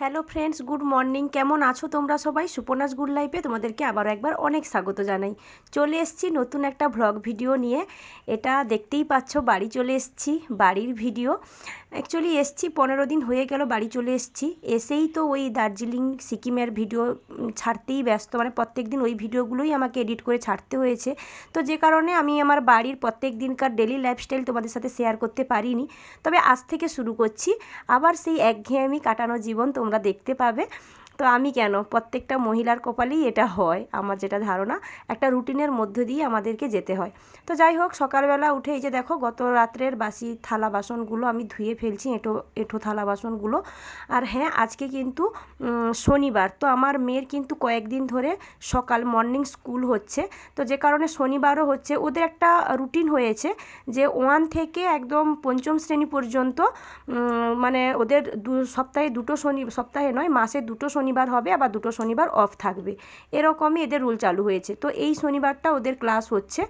Hello friends good morning কেমন আছো তোমরা সবাই? সুপনাস গুড লাইফে তোমাদেরকে আবারও একবার অনেক স্বাগত জানাই। চলে এসেছি নতুন একটা ভ্লগ ভিডিও নিয়ে। এটা দেখতেই পাচ্ছ, বাড়ি চলে এসেছি, বাড়ির ভিডিও অ্যাকচুয়ালি এসছি, পনেরো দিন হয়ে গেল, বাড়ি চলে এসছি। এসেই তো ওই দার্জিলিং, সিকিমের ভিডিও ছাড়তেই ব্যস্ত। মানে প্রত্যেক দিন ওই ভিডিওগুলোই আমাকে এডিট করে ছাড়তে হয়েছে। তো যে কারণে আমি আমার বাড়ির প্রত্যেক দিনকার ডেলি লাইফস্টাইল তোমাদের সাথে শেয়ার করতে পারিনি। তবে আজ থেকে শুরু করছি। আবার সেই একঘেয়েমি কাটানো জীবন তোমরা দেখতে পাবে। তো আমি কেন? প্রত্যেকটা মহিলার কপালেই এটা হয়, আমার যেটা ধারণা। একটা রুটিনের মধ্য দিয়ে আমাদেরকে যেতে হয়। তো যাই হোক, সকালবেলা উঠে এই যে দেখো, গত রাত্রের বাসি থালা বাসনগুলো আমি ধুয়ে ফেলছি, এঁটো, এঁঠো থালা বাসনগুলো। আর হ্যাঁ আজকে কিন্তু শনিবার। তো আমার মেয়ের কিন্তু কয়েকদিন ধরে সকাল মর্নিং স্কুল হচ্ছে। তো যে কারণে শনিবারও হচ্ছে। ওদের একটা রুটিন হয়েছে যে ওয়ান থেকে একদম পঞ্চম শ্রেণি পর্যন্ত মানে ওদের দু, সপ্তাহে দুটো শনি, সপ্তাহে নয়, মাসে দুটো শনিবার হবে, আবার দুটো শনিবার অফ থাকবে। এরকমই এদের রুল চালু হয়েছে। তো এই শনিবারটা ওদের ক্লাস হচ্ছে।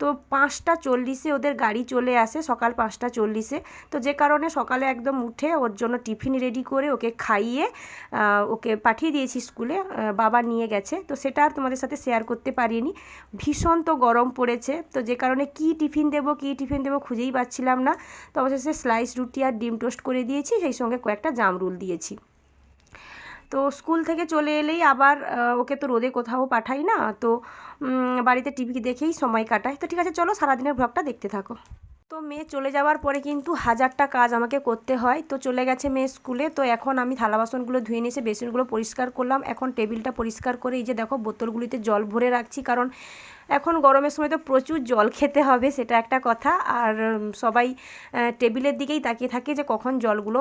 তো পাঁচটা চল্লিশে ওদের গাড়ি চলে আসে, সকাল পাঁচটা চল্লিশে। তো যে কারণে সকালে একদম উঠে ওর জন্য টিফিন রেডি করে ওকে খাইয়ে ওকে পাঠিয়ে দিয়েছি স্কুলে বাবা নিয়ে গেছে। তো সেটা আর তোমাদের সাথে শেয়ার করতে পারিনি। ভীষণ তো গরম পড়েছে। তো যে কারণে কি টিফিন দেবো, কি টিফিন দেবো খুঁজেই পাচ্ছিলাম না। তো অবশেষে স্লাইস রুটি আর ডিম টোস্ট করে দিয়েছি। সেই সঙ্গে কয়েকটা জাম রুল দিয়েছি। তো স্কুল থেকে চলে এলেই আবার ওকে তো রোদে কোথাও পাঠাই না। তো বাড়িতে টিভি দেখেই সময় কাটায় তো ঠিক আছে, চলো সারাদিনের ভ্লগটা দেখতে থাকো। তো মেয়ে চলে যাওয়ার পরে কিন্তু হাজারটা কাজ আমাকে করতে হয়। তো চলে গেছে মেয়ে স্কুলে। তো এখন আমি থালা বাসনগুলো ধুয়ে নিয়ে এসে বেসিনগুলো পরিষ্কার করলাম। এখন টেবিলটা পরিষ্কার করে এই যে দেখো, বোতলগুলিতে জল ভরে রাখছি। কারণ এখন গরমের সময় তো প্রচুর জল খেতে হবে, সেটা একটা কথা। আর সবাই টেবিলের দিকেই তাকিয়ে থাকে যে কখন জলগুলো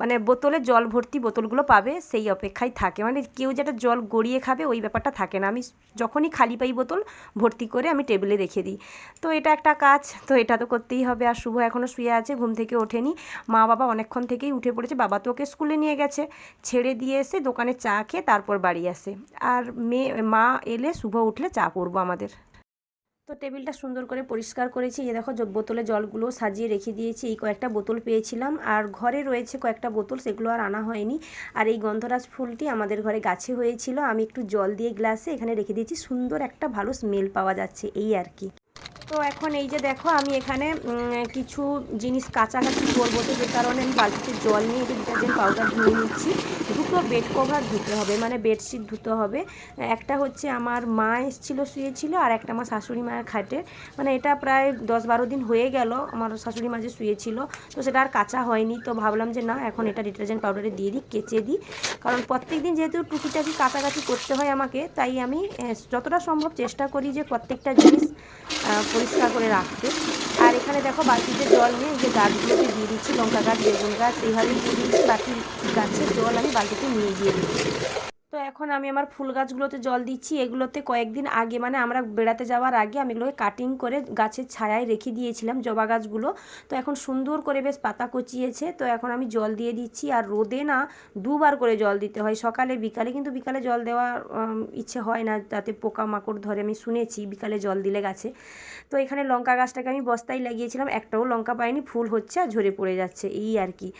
মানে বোতলে জল ভর্তি বোতলগুলো পাবে, সেই অপেক্ষায় থাকে। মানে কেউ যেটা জল গড়িয়ে খাবে, ওই ব্যাপারটা থাকে না। আমি যখনই খালি পাই বোতল ভর্তি করে আমি টেবিলে রেখে দিই। তো এটা একটা কাজ, তো এটা তো করতেই হবে। আর শুভ এখনও শুয়ে আছে, ঘুম থেকে ওঠেনি। মা বাবা অনেকক্ষণ থেকেই উঠে পড়েছে, বাবা তো ওকে স্কুলে নিয়ে গেছে। ছেড়ে দিয়ে এসে দোকানে চা খেয়ে তারপর বাড়ি আসে। আর মেয়ে, মা এলে শুভ উঠলে চা করব আমাদের। তো টেবিলটা সুন্দর করে পরিষ্কার করেছি। এই দেখো বোতলে জলগুলো সাজিয়ে রেখে দিয়েছি, এই কয়েকটা বোতল পেয়েছিলাম। আর ঘরে রয়েছে কয়েকটা বোতল, সেগুলো আর আনা হয়নি। আর এই গন্ধরাজ ফুলটি আমাদের ঘরে গাছে হয়েছিল। আমি একটু জল দিয়ে গ্লাসে এখানে রেখে দিয়েছি। সুন্দর একটা ভালো স্মেল পাওয়া যাচ্ছে, এই আর কি। তো এখন এই যে দেখো, আমি এখানে কিছু জিনিস কাছাকাছি করব তো যে কারণে আমি বালতিতে জল নিয়ে ডিটারজেন্ট পাউডার ধুয়ে নিচ্ছি। দুটো বেড কভার ধুতে হবে মানে বেডশিট ধুতে হবে। একটা হচ্ছে আমার মা এসেছিল, শুয়েছিল, আর একটা আমার শাশুড়ি মায়ের খাটে। মানে এটা প্রায় দশ বারো দিন হয়ে গেল, আমার শাশুড়ি মা যে শুয়েছিল। তো সেটা আর কাঁচা হয়নি, তো ভাবলাম যে না, এখন এটা ডিটারজেন্ট পাউডারে দিয়ে দিই, কেচে দিই। কারণ প্রত্যেক দিন যেহেতু টুকিটাকি কাছাকাছি করতে হয় আমাকে, তাই আমি যতটা সম্ভব চেষ্টা করি যে প্রত্যেকটা জিনিস পরিষ্কার করে রাখতে। আর এখানে দেখো বালতিতে জল নিয়ে যে গাছগুলোকে দিয়ে দিচ্ছি, লঙ্কা গাছ, বেগুন গাছ, এইভাবেই দিয়ে দিচ্ছি বাকি গাছের জল আমি বালতিতে নিয়ে গিয়ে দিচ্ছি। তো এখন আমি আমার ফুল গাছগুলোতে জল দিচ্ছি, এগুলোতে কয়েকদিন আগে মানে আমরা বেড়াতে যাওয়ার আগে আমি এগুলোকে কাটিং করে গাছের ছায়ায় রেখে দিয়েছিলাম জবা গাছগুলো। তো এখন সুন্দর করে বেশ পাতা কচিয়েছে, তো এখন আমি জল দিয়ে দিচ্ছি। আর রোদে না দুবার করে জল দিতে হয়, সকালে, বিকালে, কিন্তু বিকালে জল দেওয়ার ইচ্ছে হয় না তাতে পোকা মাকড় ধরে, আমি শুনেছি বিকালে জল দিলে গাছে। তো এখানে লঙ্কা গাছটাকে আমি বস্তায় লাগিয়েছিলাম, একটাও লঙ্কা পাইনি, ফুল হচ্ছে আর ঝরে পড়ে যাচ্ছে, এই আর কি।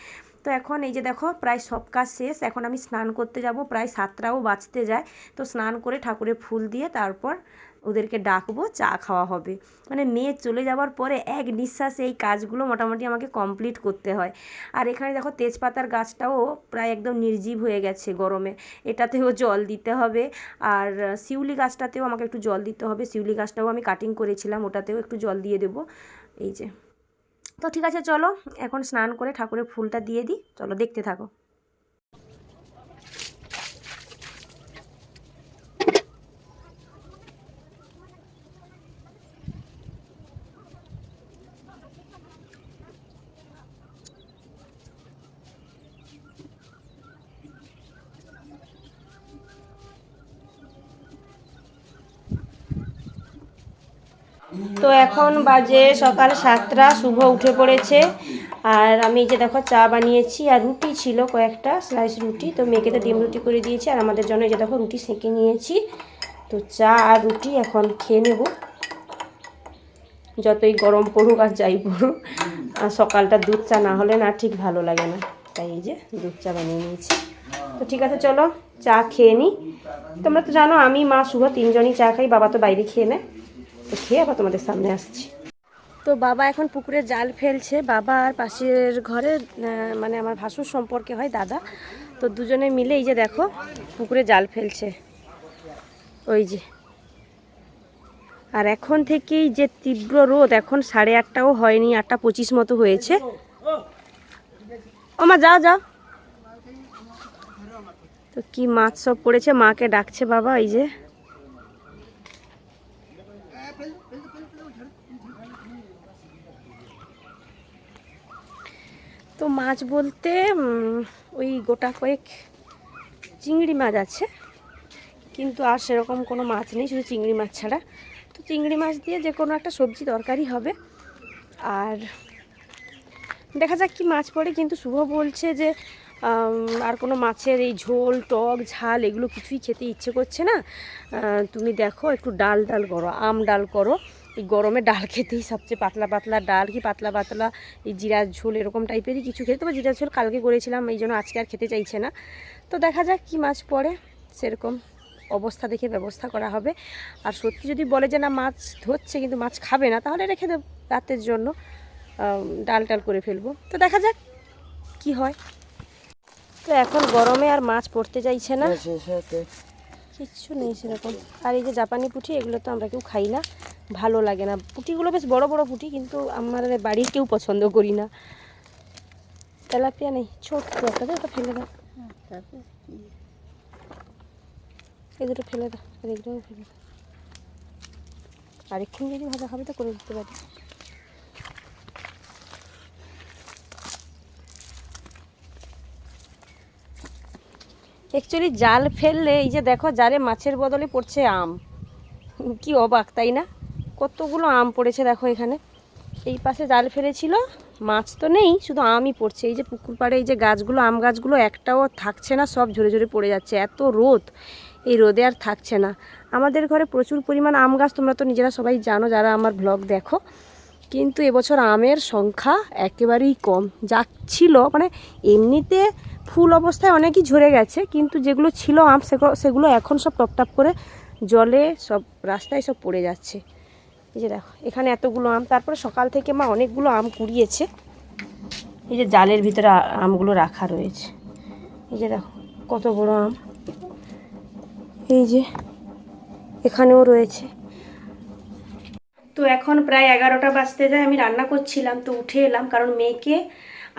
তো এখন এই যে দেখো, প্রায় সব কাজ শেষ। এখন আমি স্নান করতে যাব, প্রায় সাতটাও বাঁচতে যায়। তো স্নান করে ঠাকুরের ফুল দিয়ে তারপর ওদেরকে ডাকবো, চা খাওয়া হবে। মানে মেয়ে চলে যাওয়ার পরে এক নিঃশ্বাসে এই কাজগুলো মোটামুটি আমাকে কমপ্লিট করতে হয়। আর এখানে দেখো, তেজপাতার গাছটাও প্রায় একদম নির্জীব হয়ে গেছে গরমে। এটাতেও জল দিতে হবে। আর শিউলি গাছটাতেও আমাকে একটু জল দিতে হবে। শিউলি গাছটাও আমি কাটিং করেছিলাম, ওটাতেও একটু জল দিয়ে দেবো। এই যে। তো ঠিক আছে চলো। এখন স্নান করে ঠাকুরের ফুলটা দিয়ে দিই। চলো দেখতে থাকো। তো এখন বাজে সকাল সাতটা, শুভ উঠে পড়েছে। আর আমি যে দেখো, চা বানিয়েছি, আর রুটি ছিল কয়েকটা স্লাইস রুটি। তো মেয়েকে তো ডিম রুটি করে দিয়েছি, আর আমাদের জন্য যে দেখো, রুটি সেঁকে নিয়েছি। তো চা আর রুটি এখন খেয়ে নেব। যতই গরম পড়ুক আর যাই পড়ুক, আর সকালটা দুধ চা না হলে না ঠিক ভালো লাগে না। তাই এই যে দুধ চা বানিয়ে নিয়েছি। তো ঠিক আছে, চলো চা খেয়ে নিই তোমরা তো জানো, আমি, মা, শুভ তিনজনই চা খাই, বাবা তো বাইরে খেয়ে নেয়। তো খেয়ে আবার তোমাদের সামনে আসছি। তো বাবা এখন পুকুরে জাল ফেলছে। বাবা আর পাশের ঘরে মানে আমার ভাসুর সম্পর্কে হয় দাদা। তো দুজনে মিলে এই যে দেখো, পুকুরে জাল ফেলছে। ওই যে। আর এখন থেকেই যে তীব্র রোদ, এখন সাড়ে আটটাও হয়নি, আটটা পঁচিশ মতো হয়েছে। মা, যাও যাও। তো কি মাছ সব পড়েছে, মাকে ডাকছে বাবা, এই যে। তো মাছ বলতে ওই গোটা কয়েক চিংড়ি মাছ আছে, কিন্তু আর সেরকম কোনো মাছ নেই, শুধু চিংড়ি মাছ ছাড়া। তো চিংড়ি মাছ দিয়ে যে কোনো একটা সবজি তরকারি হবে। আর দেখা যাক কি মাছ পড়ে, কিন্তু শুভ বলছে যে আর কোনো মাছের এই ঝোল, টক, ঝাল এগুলো কিছুই খেতে ইচ্ছে করছে না। তুমি দেখো, একটু ডাল ডাল করো, আম ডাল করো। এই গরমে ডাল খেতেই সবচেয়ে পাতলা পাতলা ডাল কি পাতলা পাতলা এই জিরার ঝোল এরকম টাইপেরই কিছু খেতে। তবে জিরার ঝোল কালকে করেছিলাম এই জন্য আজকে আর খেতে চাইছে না। তো দেখা যাক কি মাছ পড়ে সেরকম অবস্থা দেখে ব্যবস্থা করা হবে। আর সত্যি যদি বলে যে না মাছ ধরছে কিন্তু মাছ খাবে না তাহলে রেখে দেব রাতের জন্য। ডাল টাল করে ফেলব। তো দেখা যাক কি হয়। তো এখন গরমে আর মাছ পড়তে চাইছে না। কিচ্ছু নেই সেরকম। আর এই যে জাপানি পুঁটি এগুলো তো আমরা কেউ খাই না। ভালো লাগে না। পুঁটিগুলো বেশ বড় বড় পুঁটি কিন্তু আমার বাড়ির কেউ পছন্দ করি না। তেলাপিয়া নেই ছোট্ট একটা ওটা ফেলে দাও। এই দুটো ফেলে দাও ফেলে দাও। আরেকক্ষণ যদি ভাজা খাবে তো করে দিতে পারি। অ্যাকচুয়ালি জাল ফেললে এই যে দেখো জালে মাছের বদলে পড়ছে আম। কি অবাক তাই না? কতগুলো আম পড়েছে দেখো এখানে। এই পাশে জাল ফেলেছিল, মাছ তো নেই, শুধু আমই পড়ছে। এই যে পুকুর পাড়ে এই যে গাছগুলো, আম গাছগুলো একটাও থাকছে না, সব ঝরে ঝরে পড়ে যাচ্ছে। এত রোদ, এই রোদে আর থাকছে না। আমাদের ঘরে প্রচুর পরিমাণ আম গাছ, তোমরা তো নিজেরা সবাই জানো, যারা আমার ব্লগ দেখো। কিন্তু এবছর আমের সংখ্যা একেবারেই কম। যা ছিল মানে এমনিতে ফুল অবস্থায় অনেকই ঝরে গেছে, কিন্তু যেগুলো ছিল আম, সেগুলো সেগুলো এখন সব টপটপ করে জলে সব, রাস্তায় সব পড়ে যাচ্ছে। এই যে দেখো, এখানে এতগুলো আম। তারপরে সকাল থেকে মা অনেকগুলো আম কুড়িয়েছে। এই যে জালের ভিতরে আমগুলো রাখা রয়েছে। এই যে দেখো, কত বড় আম। এই যে এখানেও রয়েছে। তো এখন প্রায় এগারোটা বাজতে যায়, আমি রান্না করছিলাম, তো উঠে এলাম, কারণ মেয়েকে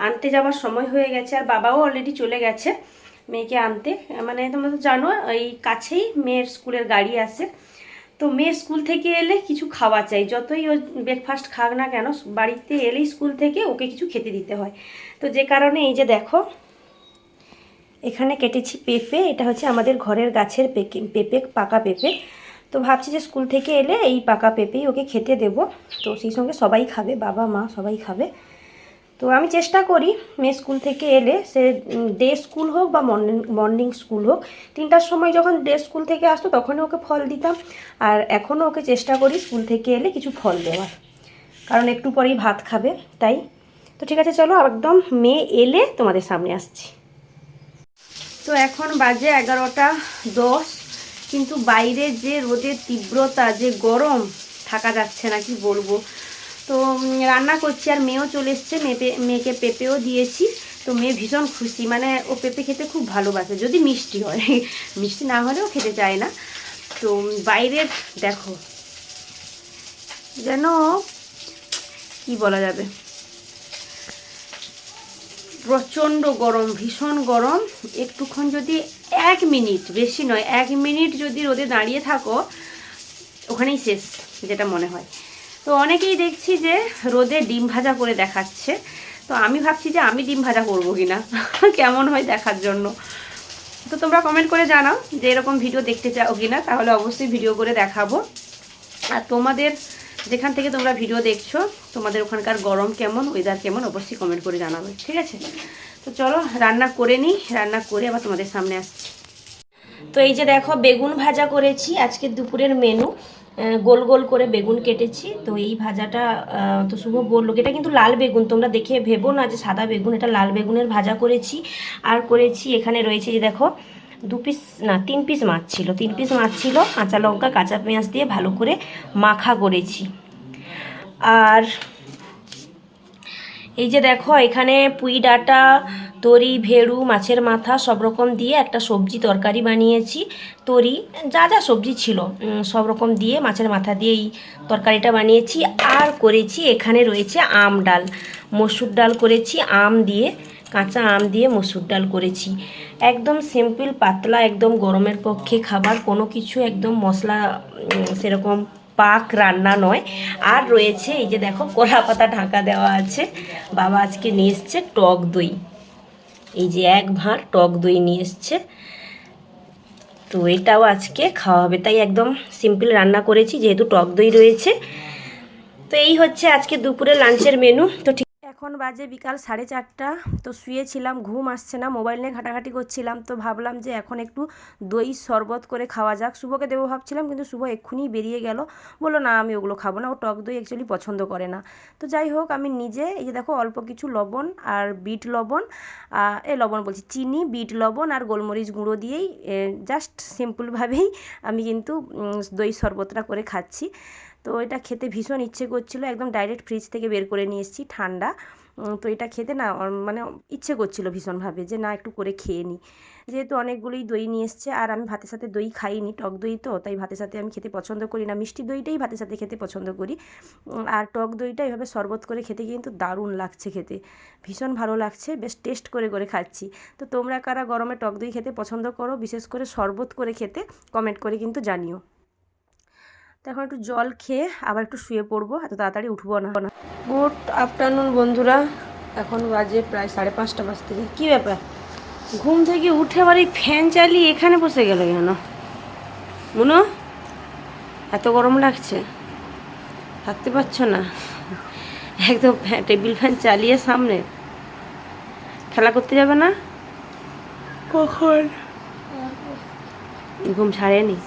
আনতে যাওয়ার সময় হয়ে গেছে, আর বাবাও অলরেডি চলে গেছে মেয়েকে আনতে। মানে তোমরা তো জানো, এই কাছেই মেয়ের স্কুলের গাড়ি আসে তো মেয়ে স্কুল থেকে এলে কিছু খাওয়া চাই। যতই ও ব্রেকফাস্ট খাক না কেন, বাড়িতে এলেই স্কুল থেকে ওকে কিছু খেতে দিতে হয়। তো যে কারণে এই যে দেখো, এখানে কেটেছি পেঁপে, এটা হচ্ছে আমাদের ঘরের গাছের পেকে, পেঁপে, পাকা পেঁপে। তো ভাবছি যে স্কুল থেকে এলে এই পাকা পেঁপেই ওকে খেতে দেব। তো সেই সঙ্গে সবাই খাবে, বাবা, মা সবাই খাবে। তো আমি চেষ্টা করি মেয়ে স্কুল থেকে এলে, সে ডে স্কুল হোক বা মর্নিং মর্নিং স্কুল হোক, তিনটার সময় যখন ডে স্কুল থেকে আসতো তখনই ওকে ফল দিতাম। আর এখনও ওকে চেষ্টা করি স্কুল থেকে এলে কিছু ফল দেওয়ার, কারণ একটু পরেই ভাত খাবে, তাই। তো ঠিক আছে, চলো একদম মেয়ে এলে তোমাদের সামনে আসছি। তো এখন বাজে এগারোটা দশ, কিন্তু বাইরে যে রোদের তীব্রতা, যে গরম, থাকা যাচ্ছে না, কি বলব। তো রান্না করছি আর মেয়েও চলে এসছে। মেপে, মেয়েকে পেঁপেও দিয়েছি। তো মেয়ে ভীষণ খুশি। মানে ও পেঁপে খেতে খুব ভালোবাসে, যদি মিষ্টি হয়। মিষ্টি না হলেও খেতে চায় না। তো বাইরের দেখো। যেন কি বলা যাবে? প্রচণ্ড গরম, ভীষণ গরম। একটুক্ষণ যদি এক মিনিট, বেশি নয়, এক মিনিট যদি রোদে দাঁড়িয়ে থাকো, ওখানেই শেষ, যেটা মনে হয়। তো অনেকেই দেখছি যে রোদে ডিম ভাজা করে দেখাচ্ছে। তো আমি ভাবছি যে আমি ডিম ভাজা করব কিনা, কেমন হয় দেখার জন্য। তো তোমরা কমেন্ট করে জানাও যে এরকম ভিডিও দেখতে চাও কিনা, তাহলে অবশ্যই ভিডিও করে দেখাবো। আর তোমাদের যেখান থেকে তোমরা ভিডিও দেখছ, তোমাদের ওখানকার গরম কেমন ওয়েদার কেমন, অবশ্যই কমেন্ট করে জানাবে, ঠিক আছে? তো চলো, রান্না করে নিই, রান্না করে আবার তোমাদের সামনে আসছি। তো এই যে দেখো, বেগুন ভাজা করেছি, আজকে দুপুরের মেনু গোল গোল করে বেগুন কেটেছি। তো এই ভাজাটা তো শুভ বলল এটা কিন্তু লাল বেগুন, তোমরা দেখে ভেবো না যে সাদা বেগুন, এটা লাল বেগুনের ভাজা করেছি। আর করেছি, এখানে রয়েছে যে দেখো, দু পিস, না, তিন পিস মাছ ছিল, তিন পিস মাছ ছিল, কাঁচা লঙ্কা, কাঁচা পেঁয়াজ দিয়ে ভালো করে মাখা করেছি। আর এই যে দেখো, এখানে পুঁই ডাঁটা তরি ভেড়ু, মাছের মাথা সব রকম দিয়ে একটা সবজি তরকারি বানিয়েছি। তরি, যা যা সবজি ছিল সব রকম দিয়ে মাছের মাথা দিয়ে এই তরকারিটা বানিয়েছি। আর করেছি, এখানে রয়েছে আম ডাল। মসুর ডাল করেছি, আম দিয়ে, কাঁচা আম দিয়ে মসুর ডাল করেছি। একদম সিম্পল পাতলা, একদম গরমের পক্ষে খাবার, কোনো কিছু একদম মশলা সেরকম পাক রান্না নয়। আর রয়েছে, এই যে দেখো কলা পাতা ঢাকা দেওয়া আছে। বাবা আজকে নিয়ে এসছে টক দই। এই যে এক ভাঁড় টক দই নিয়ে এসছে। তো এটাও আজকে খাওয়া হবে। তাই একদম সিম্পল রান্না করেছি, যেহেতু টক দই রয়েছে। তো এই হচ্ছে আজকে দুপুরে লাঞ্চের মেনু তো ঠিক এখন বাজে বিকাল সাড়ে চারটা, তো শুয়েছিলাম, ঘুম আসছে না, মোবাইল নিয়ে ঘাটাঘাটি করছিলাম, তো ভাবলাম যে এখন একটু দই শরবত করে খাওয়া যাক। শুভকে দেবো ভাবছিলাম, কিন্তু শুভ এক্ষুনি বেরিয়ে গেল। বলল, না, আমি ওগুলো খাব না, ও টক দই অ্যাকচুয়ালি পছন্দ করে না। তো যাই হোক, আমি নিজে, এই যে দেখো, অল্প কিছু লবণ আর বিট লবণ এ লবণ বলছি, চিনি, বিট লবণ আর গোলমরিচ গুঁড়ো দিয়েই জাস্ট সিম্পলভাবেই আমি কিন্তু দই শরবতটা করে খাচ্ছি। তো এটা খেতে ভীষণ ইচ্ছে করছিল, একদম ডাইরেক্ট ফ্রিজ থেকে বের করে নিয়ে এসেছি ঠান্ডা। তো এটা খেতে না মানে ইচ্ছে করছিল ভীষণভাবে যে না একটু করে খেয়ে নিই যেহেতু অনেকগুলোই দই নিয়ে এসছে, আর আমি ভাতের সাথে দই খাইনি, টক দই তো, তাই ভাতের সাথে আমি খেতে পছন্দ করি না। মিষ্টি দইটাই ভাতের সাথে খেতে পছন্দ করি। আর টক দইটা এভাবে শরবত করে খেতে কিন্তু দারুণ লাগছে খেতে। ভীষণ ভালো লাগছে, বেশ টেস্ট করে করে খাচ্ছি। তো তোমরা কারা গরমে টক দই খেতে পছন্দ করো, বিশেষ করে শরবত করে খেতে কমেন্ট করে কিন্তু জানিও। তো এখন একটু জল খেয়ে আবার একটু শুয়ে পড়ব। এত তাড়াতাড়ি উঠবো না। গুড আফটারনুন বন্ধুরা। এখন বাজে প্রায় সাড়ে পাঁচটা বাজতে যায়। কী ব্যাপার? ঘুম থেকে উঠে আবার এই ফ্যান চালিয়ে এখানে বসে গেল কেন? মুনো এত গরম লাগছে? থাকতে পারছ না? একদম টেবিল ফ্যান চালিয়ে সামনে। খেলা করতে যাবে না? কখন? ঘুম ছাড়েনি।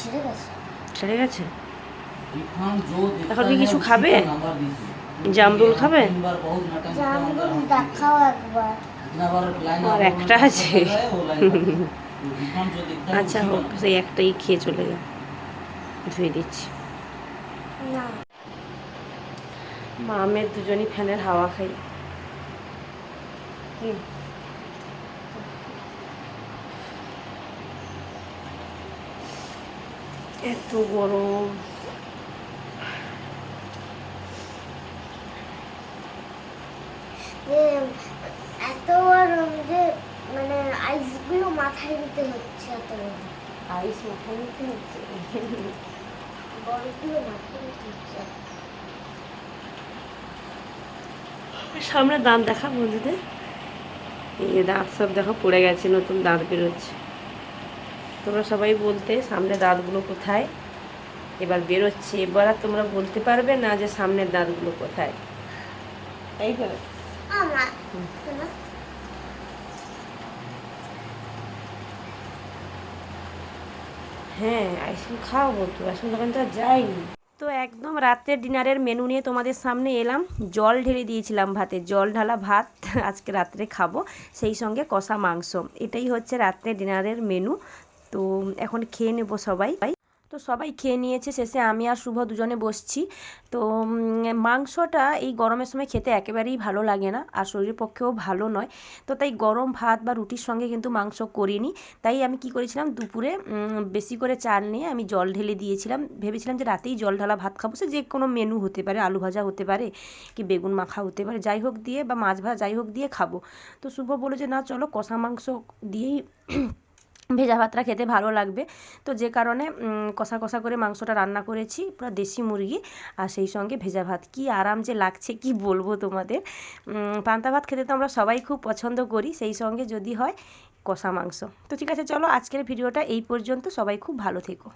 ছেড়ে গেছে। এখন কি কিছু খাবে? জামরুল খাবে? আর একটা আছে। আচ্ছা হোক সেই একটাই খেয়ে চলে যাও। ধুয়ে দিচ্ছি। না। মা আমের দুজনই ফ্যানের হাওয়া খাই। কি? এত গরম। এত গরম যে মানে আইসগুলো মাথায় দিতে হচ্ছে এত আইস মাথা নিতে হচ্ছে? বরফগুলো মাথায় দিতে হচ্ছে। সামনে দাঁত দেখা বন্ধুদের। এই দাঁত সব দেখো পড়ে গেছে নতুন দাঁত বেরোচ্ছে। তোমরা সবাই বলতে সামনে দাঁতগুলো কোথায়? এবার বেরোচ্ছে। এবার আর তোমরা বলতে পারবে না যে সামনের দাঁতগুলো কোথায়। তাই তো হ্যাঁ আইসক্রিম খাওয়াবো তো। আইসক্রিম দোকান তো যাইনি। তো একদম রাত্রের ডিনারের মেনু নিয়ে তোমাদের সামনে এলাম। জল ঢেলে দিয়েছিলাম ভাতে। জল ঢালা ভাত আজকে রাত্রে খাব। সেই সঙ্গে কষা মাংস। এটাই হচ্ছে রাত্রে ডিনারের মেনু তো এখন খেয়ে নেব সবাই। তো সবাই খেয়ে নিয়েছে, শেষে আমি আর শুভ দুজনে বসছি। তো মাংসটা এই গরমের সময় খেতে একেবারেই ভালো লাগে না আর শরীরের পক্ষেও ভালো নয়। তো তাই গরম ভাত বা রুটির সঙ্গে কিন্তু মাংস করিনি। তাই আমি কি করেছিলাম, দুপুরে বেশি করে চাল নিয়ে আমি জল ঢেলে দিয়েছিলাম। ভেবেছিলাম যে রাতেই জল ঢালা ভাত খাব। সে যে কোনো মেনু হতে পারে, আলু ভাজা হতে পারে কি বেগুন মাখা হতে পারে, যাই হোক দিয়ে বা মাছ ভাজা যাই হোক দিয়ে খাব। তো শুভ বলে যে, না, চলো কষা মাংস দিয়েই ভেজা ভাতটা খেতে ভালো লাগবে। তো যে কারণে কষা কষা করে মাংসটা রান্না করেছি, পুরো দেশি মুরগি আর সেই সঙ্গে ভেজা ভাত। কি আরাম যে লাগছে, কি বলব তোমাদের? পান্তা ভাত খেতে তো আমরা সবাই খুব পছন্দ করি, সেই সঙ্গে যদি হয় কষা মাংস। তো ঠিক আছে, চলো আজকের ভিডিওটা এই পর্যন্ত, সবাই খুব ভালো থেকো।